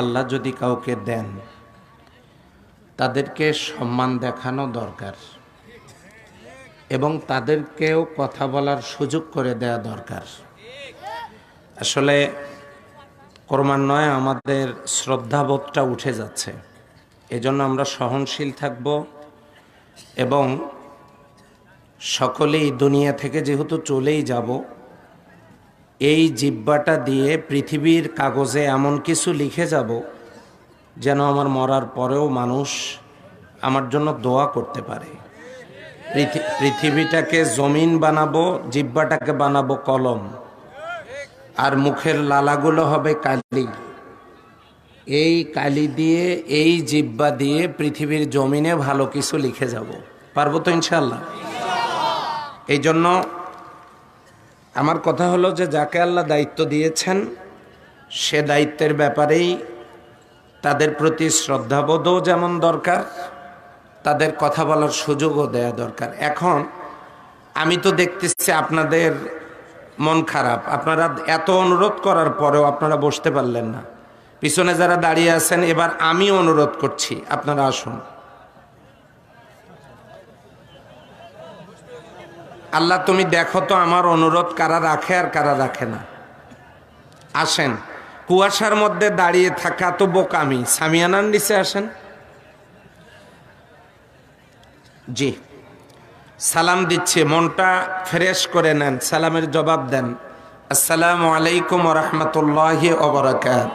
আল্লাহ যদি কাউকে দেন, তাদেরকে সম্মান দেখানো দরকার এবং তাদেরকেও কথা বলার সুযোগ করে দেয়া দরকার। আসলে ক্রমান্বয়ে আমাদের শ্রদ্ধাবোধটা উঠে যাচ্ছে। এজন্য আমরা সহনশীল থাকব এবং সকলেই দুনিয়া থেকে যেহেতু চলেই যাব এই জিব্বাটা দিয়ে পৃথিবীর কাগজে এমন কিছু লিখে যাব যেন আমার মরার পরেও মানুষ আমার জন্য দোয়া করতে পারে। পৃথিবীটাকে জমিন বানাবো, জিব্বাটাকে বানাবো কলম। আর মুখের লালাগুলো হবে কালি। এই কালি দিয়ে, এই জিব্বা দিয়ে পৃথিবীর জমিনে ভালো কিছু লিখে যাব। পারব তো ইনশাল্লাহ এই জন্য আমার কথা হলো যে যাকে আল্লাহ দায়িত্ব দিয়েছেন, সে দায়িত্বের ব্যাপারেই তাদের প্রতি শ্রদ্ধাবোধও যেমন দরকার, তাদের কথা বলার সুযোগও দেয়া দরকার। এখন আমি তো দেখতেছি আপনাদের মন খারাপ। আপনারা এত অনুরোধ করার পরেও আপনারা বসতে পারলেন না। পিছনে যারা দাঁড়িয়ে আছেন, এবার আমি অনুরোধ করছি, আপনারা আসুন। আল্লাহ, তুমি দেখো তো আমার অনুরোধ কারা রাখে আর কারা রাখে না। আসেন, কুয়াশার মধ্যে দাঁড়িয়ে থাকা তো বোকামি। সামিয়ানার নিচে আসেন। জি, সালাম দিচ্ছে, মনটা ফ্রেশ করে নেন, সালামের জবাব দেন। আসসালামু আলাইকুম রহমতুল্লাহ ওবরাকাত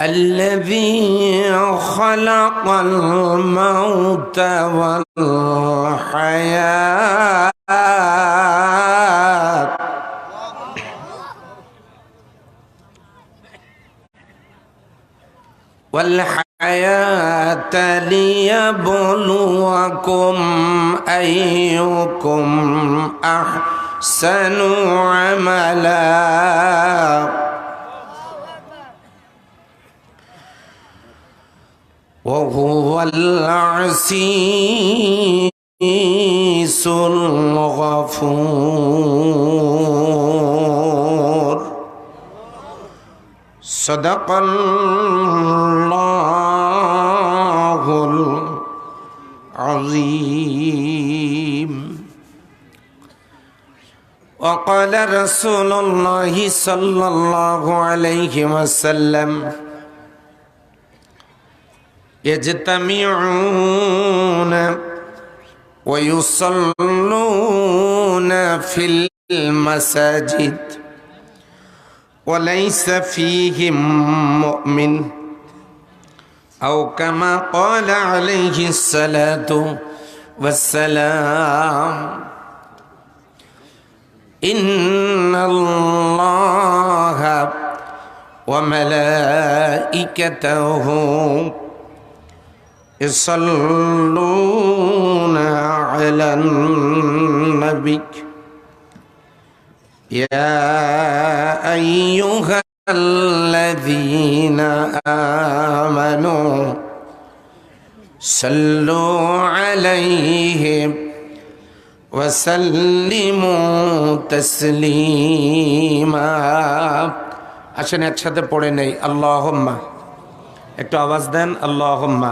الذي خلق الموت والحياة. والحياة ليبلوكم أيكم أحسن عملاً. وهو العزيز الغفور. صدق الله العظيم. وقال رسول الله صلى الله عليه وسلم يجتمعون ويصلون في المساجد وليس فيهم مؤمن أو كما قال عليه الصلاة والسلام إن الله وملائكته يصلون على النبي يا أيها الذين آمنوا صلوا عليه وسلموا تسليما আসেন একসাথে পড়ে নেই আল্লাহম্মা একটু আওয়াজ দেন আল্লাহম্মা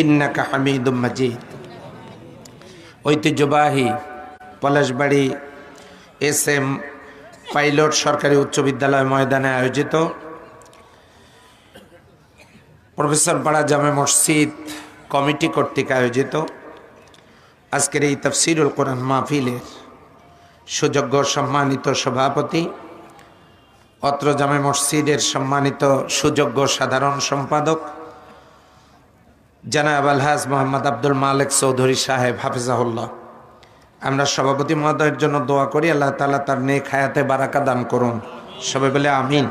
ইন্নাকা হামিদুম মাজিদ। ঐতিহ্যবাহী পলাশবাড়ি এস এম পাইলট সরকারি উচ্চ বিদ্যালয় ময়দানে আয়োজিত। প্রফেসর পাড়া জামে মসজিদ কমিটি কর্তৃক আয়োজিত। আজকের এই তফসিরুল কোরআন মাহফিলের সুযোগ্য সম্মানিত সভাপতি, অত্র জামে মসজিদের সম্মানিত সুযোগ্য সাধারণ সম্পাদক জানাব আলহাজ মোহাম্মদ আব্দুল মালেক চৌধুরী সাহেব, হাফিজাহুল্লাহ। আমরা সভাপতি মহোদয়ের জন্য দোয়া করি, আল্লাহ তালা তার নেক হায়াতে বারাকা দান করুন। সবাই বলে আমিন।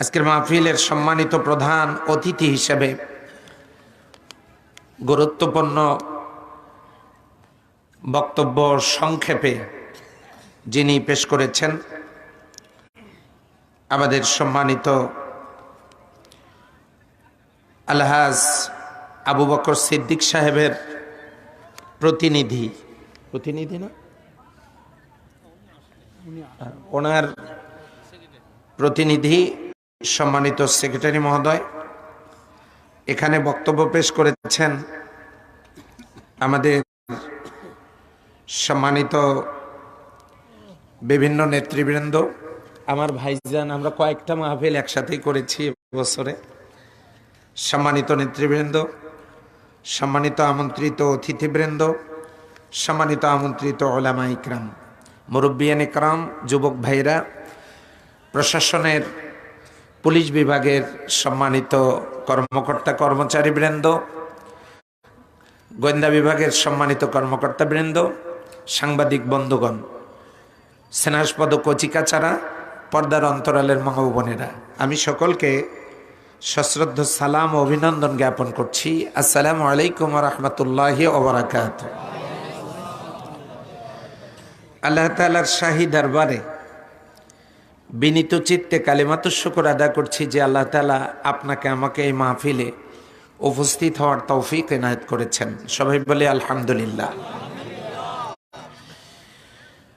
আজকের মাহফিলের সম্মানিত প্রধান অতিথি হিসেবে গুরুত্বপূর্ণ বক্তব্য সংক্ষেপে যিনি পেশ করেছেন, আমাদের সম্মানিত আলহাজ আবু বকর সিদ্দিক সাহেবের প্রতিনিধি। প্রতিনিধি না? ওনার প্রতিনিধি সম্মানিত সেক্রেটারি মহোদয়, এখানে বক্তব্য পেশ করেছেন আমাদের সম্মানিত বিভিন্ন নেতৃবৃন্দ। আমার ভাইজান, আমরা কয়েকটা মাহফিল একসাথেই করেছি বছরে সম্মানিত নেতৃবৃন্দ, সম্মানিত আমন্ত্রিত অতিথিবৃন্দ, সম্মানিত আমন্ত্রিত ওলামা ইকরাম, মুরব্বিয়ান ইকরাম, যুবক ভাইরা, প্রশাসনের, পুলিশ বিভাগের সম্মানিত কর্মকর্তা কর্মচারীবৃন্দ, গোয়েন্দা বিভাগের সম্মানিত কর্মকর্তাবৃন্দ, সাংবাদিক বন্ধুগণ সেনাসপদ কচিকাচারা, পর্দার অন্তরালের মা আমি সকলকে সশ্রদ্ধ সালাম অভিনন্দন জ্ঞাপন করছি। আসসালামু আলাইকুম রহমতুল্লাহ ওবরাকাত আল্লাহ তালার শাহী দরবারে বিনীত চিত্তে কালিমাত শুকর আদা করছি যে আল্লাহ তালা আপনাকে, আমাকে এই মাহফিলে উপস্থিত হওয়ার তৌফিক এনায়ত করেছেন। সবাই বলে আলহামদুলিল্লাহ।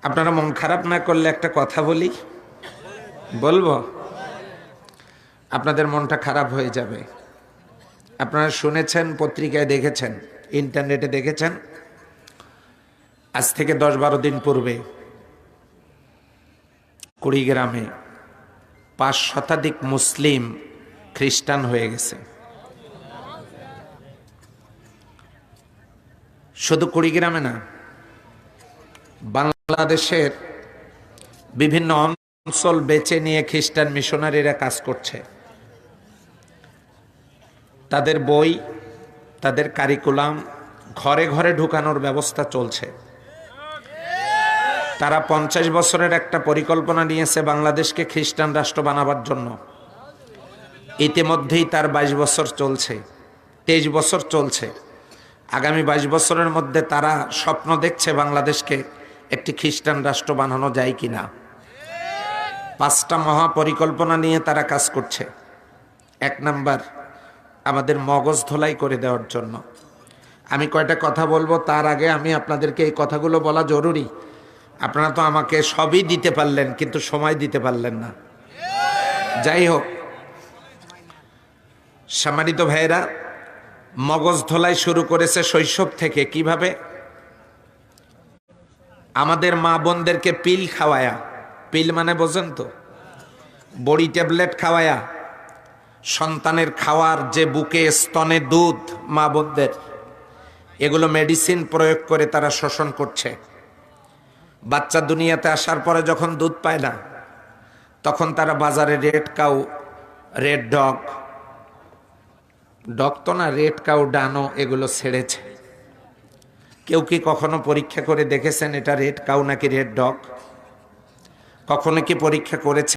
আপনারা মন খারাপ না করলে একটা কথা বলি? বলব? আপনাদের মনটা খারাপ হয়ে যাবে। আপনারা শুনেছেন, পত্রিকায় দেখেছেন, ইন্টারনেটে দেখেছেন, আজ থেকে দশ বারো দিন পূর্বে কুড়িগ্রামে পাঁচ শতাধিক মুসলিম খ্রিস্টান হয়ে গেছে। শুধু কুড়িগ্রামে না, বাংলাদেশের বিভিন্ন অঞ্চল বেছে নিয়ে খ্রিস্টান মিশনারিরা কাজ করছে। তাদের বই, তাদের কারিকুলাম ঘরে ঘরে ঢুকানোর ব্যবস্থা চলছে। তারা পঞ্চাশ বছরের একটা পরিকল্পনা নিয়েছে বাংলাদেশকে খ্রিস্টান রাষ্ট্র বানাবার জন্য। ইতিমধ্যেই তার বাইশ বছর চলছে, তেইশ বছর চলছে। আগামী বাইশ বছরের মধ্যে তারা স্বপ্ন দেখছে বাংলাদেশকে একটি খ্রিস্টান রাষ্ট্র বানানো যায় কিনা। পাঁচটা মহা পরিকল্পনা নিয়ে তারা কাজ করছে। এক নাম্বার আমাদের মগজ ধোলাই করে দেওয়ার জন্য। আমি কয়টা কথা বলব, তার আগে আমি আপনাদেরকে এই কথাগুলো বলা জরুরি। আপনারা তো আমাকে সবই দিতে পারলেন, কিন্তু সময় দিতে পারলেন না। যাই হোক, সম্মানিত ভাইয়েরা, মগজ ধোলাই শুরু করেছে শৈশব থেকে। কীভাবে? আমাদের মা বোনদেরকে পিল খাওয়ায়া। পিল মানে বোঝেন তো? বড়ি ট্যাবলেট খাওয়ায়া। সন্তানের খাওয়ার যে বুকে স্তনে দুধ, মা বোনদের, এগুলো মেডিসিন প্রয়োগ করে তারা শোষণ করছে। বাচ্চা দুনিয়াতে আসার পরে যখন দুধ পায় না, তখন তারা বাজারে red cow red dog dog তো না রেড কাউ ডানো এগুলো ছেড়েছে। কেউ কি কখনো পরীক্ষা করে দেখেছেন এটা রেড কাউ নাকি রেড ডগ কখনো কি পরীক্ষা করেছে?